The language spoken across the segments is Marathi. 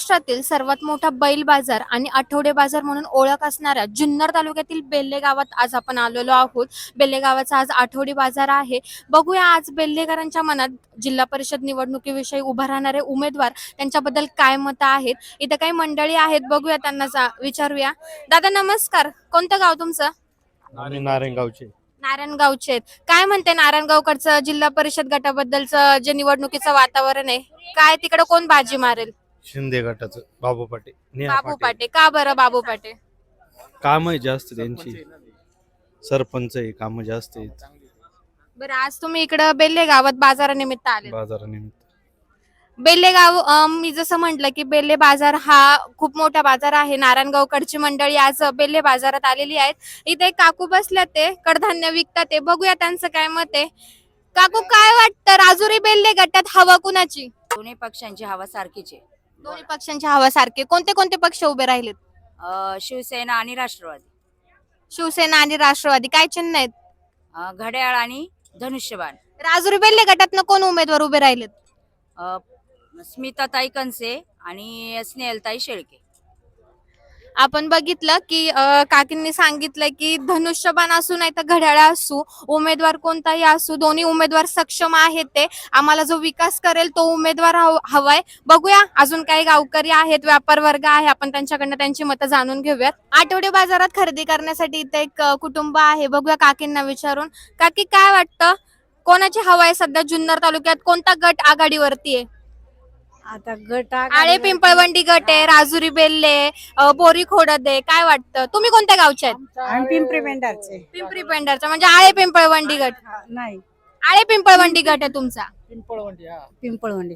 महाराष्ट्रातील सर्वात मोठा बैल बाजार आणि आठवडे बाजार म्हणून ओळख असणाऱ्या जुन्नर तालुक्यातील बेल्ले गावात आज आपण आलेलो आहोत. बेल्ले गावाचा आज आठवडी बाजार आहे. बघूया आज बेल्लेकरांच्या मनात जिल्हा परिषद निवडणुकीविषयी उभा राहणारे उमेदवार त्यांच्याबद्दल काय मतं आहेत? इथं काही मंडळी आहेत. बघूया त्यांना विचारूया. दादा नमस्कार. कोणतं गाव तुमचं? नारायणगावचे. नारायणगावचे आहेत. काय म्हणते नारायणगावकडचं जिल्हा परिषद गटाबद्दलचं जे निवडणुकीचं वातावरण आहे? काय तिकडे कोण बाजी मारेल? शिंदे गटाचं बाबू पाटे नेहा बाबू पाटे का बरं बाबू पाटे काम आहे जास्त त्यांची सरपंच आहे काम जास्त आहेत. बरं आज तुम्ही इकडं बेल्ले गावात बाजारानिमित्त आले बाजारानिमित्त. बेल्ले गाव अं, मी जसं म्हटलं की बेल्ले बाजार हा खूप मोठा बाजार आहे. नारायणगावकडची मंडळी आज बेल्ले बाजारात आलेली आहेत. इथे एक काकू बसल्यात ते कडधान्य विकतात ते. बघूया त्यांचं काय मत आहे. काकू काय वाटतं? राजुरी बेल्ले गटात हवा कुणाची? दोन्ही पक्षांची हवा सारखीच आहे. दोन्ही पक्षांची हवा सारखे कोणते कोणते पक्ष उभे राहिलेत? अं, शिवसेना आणि राष्ट्रवादी. शिवसेना आणि राष्ट्रवादी. काय चिन्ह आहेत? अं, घड्याळ आणि धनुष्यबाण. राजुरी बेल्ले गटातनं कोण उमेदवार उभे राहिलेत? अं, स्मिताताई कनसे आणि स्नेहलताई शेळके. आपण बघितलं की काकींनी सांगितलं की धनुष्यबाण असू नाही तर घड्याळ असू उमेदवार कोणताही असू दोन्ही उमेदवार सक्षम आहेत ते. आम्हाला जो विकास करेल तो उमेदवार हवाय. बघूया अजून काही गावकरी आहेत व्यापार वर्ग आहे आपण त्यांच्याकडनं त्यांची मतं जाणून घेऊयात. आठवडे बाजारात खरेदी करण्यासाठी इथे एक कुटुंब आहे. बघूया काकींना विचारून. काकी काय वाटतं? कोणाची हवा आहे सध्या जुन्नर तालुक्यात? कोणता गट आघाडीवरती आहे? आता गट आळे पिंपळवंडी गट आहे राजुरी बेल्ले अ, बोरी खोडद आहे. काय वाटतं? तुम्ही कोणत्या गावचे आहेत? आणि पिंपरी पेंढारचे. पिंपरी पेंढरचा म्हणजे आळे पिंपळवंडी गट. नाही. आळे पिंपळवंडी गट आहे तुमचा. पिंपळवंडी पिंपळवंडी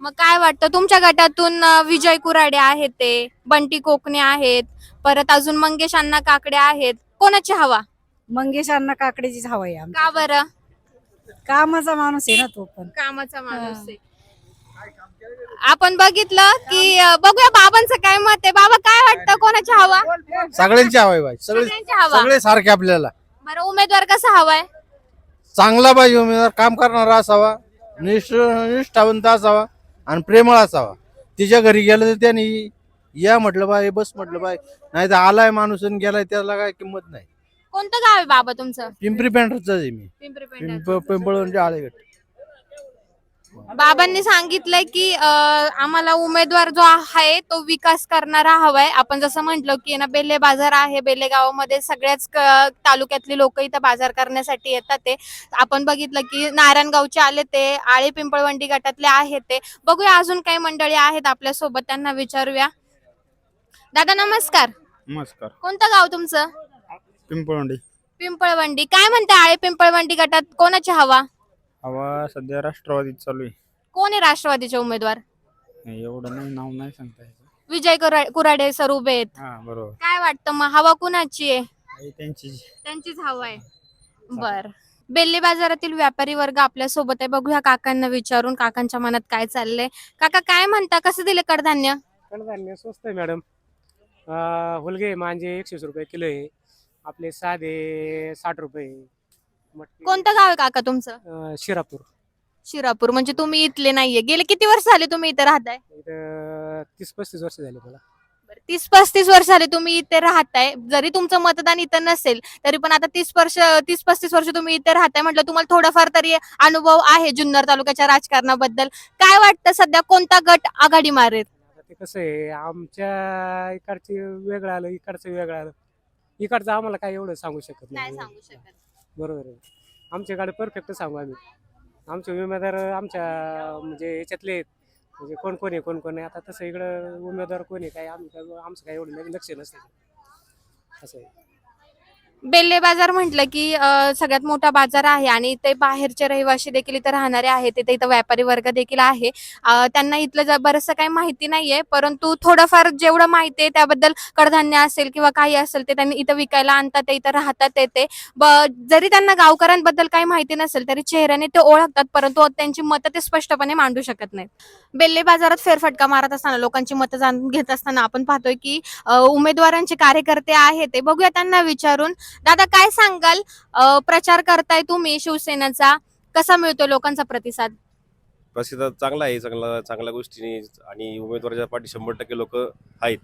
मग काय वाटतं? तुमच्या गटातून अ, विजय कुराडे आहेत ते बंटी कोकणे आहेत परत अजून मंगेश अण्णा काकडे आहेत. कोणाची हवा? मंगेश अण्णा काकडेचीच हवा आहे. का बरं? कामाचा माणूस आहे ना तो पण. कामाचा माणूस आहे. आपण बघितलं की अ, बघूया बाबांचं काय मत आहे. बाबा काय वाटतं? कोणाची हवा? सगळ्यांची हवाय बाई सगळे सगळ्यांची हवा. सगळे सारखे आपल्याला. बरं उमेदवार कसा हवाय चांगला पाहिजे उमेदवार. काम करणारा असावा. निष्ठ निष्ठावंत असावा. आणि प्रेमळ असावा. तिच्या घरी गेलं तर त्यांनी या म्हटलं बाय बस म्हटलं बाय. नाही तर आलाय माणूस आणि गेलाय त्याला काय किंमत नाही. कोणतं गाव आहे बाबा तुमचं? पिंपरी पेंढरच आहे मी. पिंपरी पिंप पिंपळ म्हणजे आळेगट. बाबांनी सांगितलंय की अं, आम्हाला उमेदवार जो आहे तो विकास करणारा हवाय. आपण जसं म्हटलं की ना बेल्ले बाजार आहे बेल्ले गावामध्ये सगळ्याच क- तालुक्यातली लोक इथं बाजार करण्यासाठी येतात ते. आपण बघितलं की नारायणगावचे आले ते आळे पिंपळवंडी गटातले आहेत ते. बघूया अजून काही मंडळी आहेत आपल्यासोबत त्यांना विचारूया. दादा नमस्कार. नमस्कार. कोणतं गाव तुमचं? पिंपळवंडी. पिंपळवंडी. काय म्हणते आळे पिंपळवंडी गटात? कोणाची हवा? हवा सध्या राष्ट्रवादीत चालू आहे. कोण आहे राष्ट्रवादीचे उमेदवार? एवढं नाही नाव नाही सांगता येत. विजय कुरा- कुराडे सर उभे आहेत. हा बरोबर. काय वाटतं मग हवा कुणाची आहे? आई त्यांची त्यांचीच हवा आहे. बर. बेल्ले बाजारातील व्यापारी वर्ग आपल्यासोबत आहे. बघूया काकांना विचारून काकांच्या मनात काय चाललंय. काका काय म्हणता? कसं दिले कडधान्य? कडधान्य स्वस्त आहे मॅडम. अं, हुलगे मांजे एकशे रुपये किलो आहे. आपले साधे साठ रुपये कोणतं गाव आहे काका तुमचं? अं, शिरापूर. शिरापूर. म्हणजे तुम्ही इथले नाहीये. गेले किती वर्ष झाले तुम्ही इथे राहताय? इथं तीस पस्तीस वर्ष झाले मला. तीस पस्तीस वर्ष झाले तुम्ही इथे राहताय. जरी तुमचं मतदान इथं नसेल तरी पण आता तीस वर्ष तीस पस्तीस वर्ष तुम्ही इथे राहताय म्हटलं तुम्हाला थोडाफार तरी अनुभव आहे जुन्नर तालुक्याच्या राजकारणाबद्दल. काय वाटतं सध्या कोणता गट आघाडी मारेल? आता ते कसं आहे आमच्या इकडचे वेगळं आलं इकडचं वेगळं आलं. इकडचं आम्हाला काय एवढं सांगू शकत नाही नाही. सांगू शकत बरोबर आहे. आमच्याकडे परफेक्ट सांगू आम्ही. आमचे उमेदवार आमच्या म्हणजे याच्यातले आहेत. म्हणजे कोण कोण आहे कोण कोण आहे आता तसं इकडं उमेदवार कोण आहे काय आम्ही काय आमचं काय एवढं लक्ष नसतं. असं आहे. बेल्ले बाजार म्हटलं की सगळ्यात मोठा बाजार आहे आणि इथे बाहेरचे रहिवासी देखील इथं राहणारे आहेत. तिथे इथं व्यापारी वर्ग देखील आहे. त्यांना इथलं ज- बरंचसं काही माहिती नाहीये परंतु थोडंफार जेवढं माहिती आहे त्याबद्दल कडधान्य असेल किंवा काही असेल ते त्यांनी इथं विकायला आणतात ते इथं राहतात ते ते. ब- जरी त्यांना गावकऱ्यांबद्दल काही माहिती नसेल तरी चेहऱ्याने ते ओळखतात परंतु त्यांची मतं ते स्पष्टपणे मांडू शकत नाहीत. बेल्ले बाजारात फेरफटका मारत असताना लोकांची मतं जाणून घेत असताना आपण पाहतोय की अ, उमेदवारांचे कार्यकर्ते आहेत ते. बघूया त्यांना विचारून दादा काय सांगाल? अ, प्रचार करताय तुम्ही शिवसेनेचा. कसा मिळतो लोकांचा प्रतिसाद? प्रतिसाद चांगला आहे चांगला चांगल्या गोष्टीने आणि उमेदवाराच्या पाठी शंभर टक्के लोक आहेत.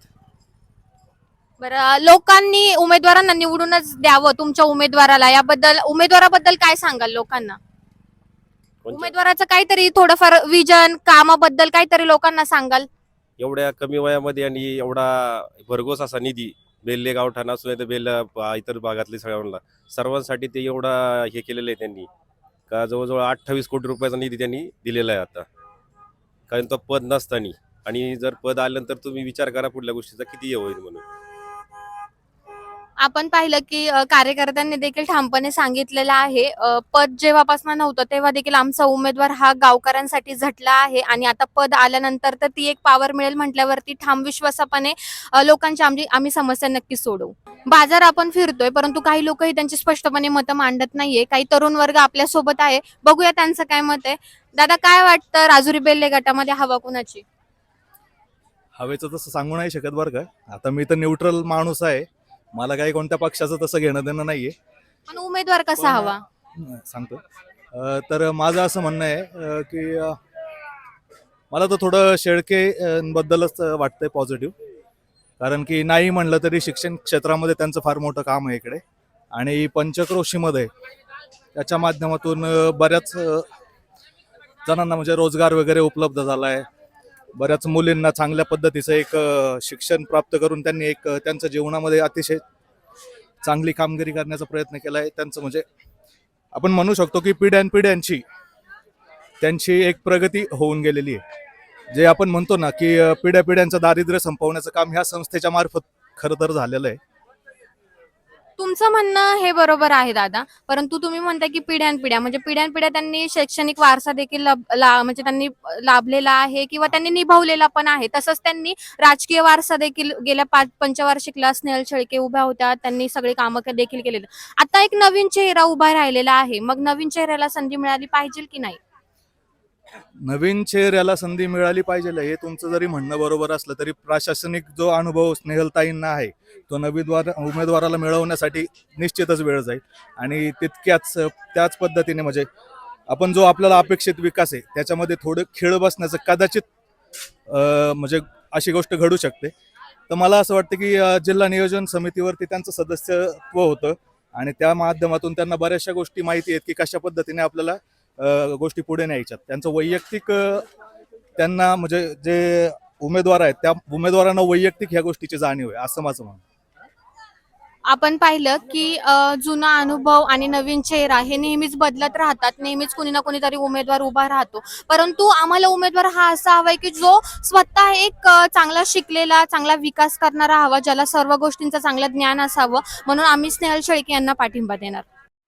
बरं लोकांनी उमेदवारांना निवडूनच द्यावं तुमच्या उमेदवाराला. याबद्दल उमेदवाराबद्दल काय सांगाल लोकांना? कोणत्या- उमेदवाराचं काहीतरी थोडंफार विजन कामाबद्दल काहीतरी लोकांना सांगाल. एवढ्या कमी वयामध्ये आणि एवढा भरघोस असा निधी बेल्ले गावठाण असू नाही तर बेल इतर भागातले सगळ्यांना. सर्वांसाठी ते एवढा हे केलेलं आहे त्यांनी. का जवळजवळ अठ्ठावीस कोटी रुपयाचा निधी त्यांनी दिलेला आहे आता. कारण तो पद नसताना. आणि जर पद आल्यानंतर तुम्ही विचार करा पुढल्या गोष्टीचा किती हे होईल म्हणून. आपण पाहिलं की कार्यकर्त्यांनी देखील ठामपणे सांगितलेलं आहे पद जेव्हापासून नव्हतं तेव्हा देखील आमचा उमेदवार हा गावकऱ्यांसाठी झटला आहे आणि आता पद आल्यानंतर तर ती एक पॉवर मिळेल म्हटल्यावरती ठाम विश्वासापणे लोकांची आमची आम्ही समस्या नक्की सोडवू. बाजार आपण फिरतोय परंतु काही लोकही त्यांची स्पष्टपणे मतं मांडत नाहीये. काही तरुण वर्ग आपल्यासोबत आहे. बघूया त्यांचं काय मत आहे. दादा काय वाटतं राजुरी बेल्ले गटामध्ये हवा कुणाची? हवेचं तसं सांगू नाही शकत बरं का. आता मी तर न्यूट्रल माणूस आहे. मला काही कोणत्या पक्षाचं तसं घेणं देणं नाहीये. पण उमेदवार कसा हवा? अं, सांगतो. अं, तर माझं असं म्हणणं आहे अं, की अं, मला तर थोडं शेळके बद्दलच वाटतंय पॉझिटिव्ह कारण की नाही म्हणलं तरी शिक्षण क्षेत्रामध्ये त्यांचं फार मोठं काम आहे इकडे. आणि पंचक्रोशीमध्ये त्याच्या माध्यमातून अं, बऱ्याच अं, जणांना म्हणजे रोजगार वगैरे उपलब्ध झाला आहे बऱ्याच मुलींना चांगल्या पद्धतीचं एक शिक्षण प्राप्त करून त्यांनी एक त्यांच्या जीवनामध्ये अतिशय चांगली कामगिरी करण्याचा प्रयत्न केला आहे. त्यांचं म्हणजे आपण म्हणू शकतो की पिढ्यानपिढ्यांची त्यांची एक प्रगती होऊन गेलेली आहे. जे आपण म्हणतो ना की पिढ्या पिढ्यापिढ्यांचं दारिद्र्य संपवण्याचं काम ह्या संस्थेच्या मार्फत खरं तर झालेलं आहे. तुमचं म्हणणं हे बरोबर आहे दादा. परंतु तुम्ही म्हणताय की पिढ्यानपिढ्या म्हणजे पिढ्यानपिढ्या त्यांनी शैक्षणिक वारसा देखील ला- म्हणजे त्यांनी लाभलेला आहे किंवा त्यांनी निभावलेला पण आहे. तसंच त्यांनी राजकीय वारसा देखील गेल्या पाच पंचवार्षिकला स्नेहल शेळके उभ्या होत्या. त्यांनी सगळी कामं के- देखील केलेली. आता एक नवीन चेहरा उभा राहिलेला आहे. मग नवीन चेहऱ्याला संधी मिळाली पाहिजे की नाही? नवीन चेहऱ्याला संधी मिळाली पाहिजे हे तुमचं जरी म्हणणं बरोबर असलं तरी प्रशासनिक जो अनुभव स्नेहलताईंना आहे तो नवीन उमेदवाराला मिळवण्यासाठी निश्चितच वेळ जाईल. आणि तितक्याच त्याच पद्धतीने म्हणजे आपण जो आपल्याला अपेक्षित विकास आहे त्याच्यामध्ये थोडं खेळ बसण्याचं कदाचित म्हणजे अशी गोष्ट घडू शकते. तर मला असं वाटतं की जिल्हा नियोजन समितीवरती त्यांचं सदस्यत्व होतं आणि त्या माध्यमातून त्यांना बऱ्याचशा गोष्टी माहिती आहेत की कशा पद्धतीने आपल्याला गोष्टी पुढे न्यायच्यात त्यांचं वैयक्तिक त्यांना म्हणजे जे उमेदवार आहेत त्या उमेदवारांना वैयक्तिक ह्या गोष्टीची जाणीव आहे असं माझं म्हणणं आपण पाहिलं की जुना अनुभव आणि नवीन चेहरा हे नेहमीच बदलत राहतात. नेहमीच कुणी ना कुणीतरी उमेदवार उभा राहतो. परंतु आम्हाला उमेदवार हा असा हवाय की जो स्वतः एक चांगला शिकलेला चांगला विकास करणारा हवा ज्याला सर्व गोष्टींचं चांगलं ज्ञान असावं. म्हणून आम्ही स्नेहल शेळके यांना पाठिंबा देणार.